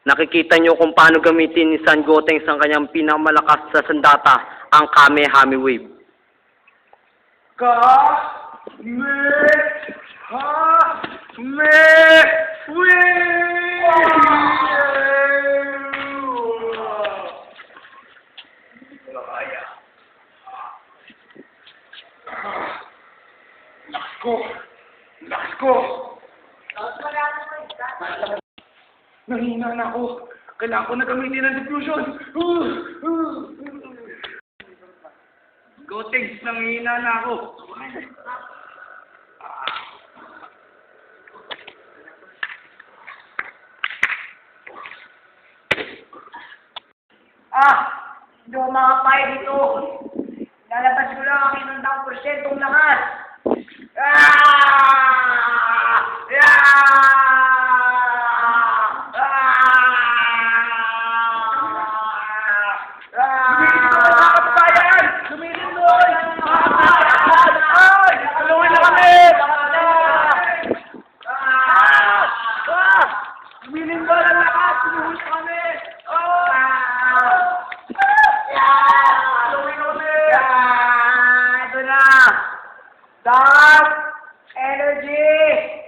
Nakikita niyo kung paano gamitin ni San Gotenks ang kanyang pinakamalakas sa sandata, ang Kamehame Wave. Ka me ha me we Kaya. Lakas ko! Lakas ko! Nangihina na ako. Kailangan ko na gamitin ang diffusion. Gotex, nangihina na ako. Ah, hindi ako makapaya dito. Lalabas ko lang ang inundang porsyentong lakas. out energy.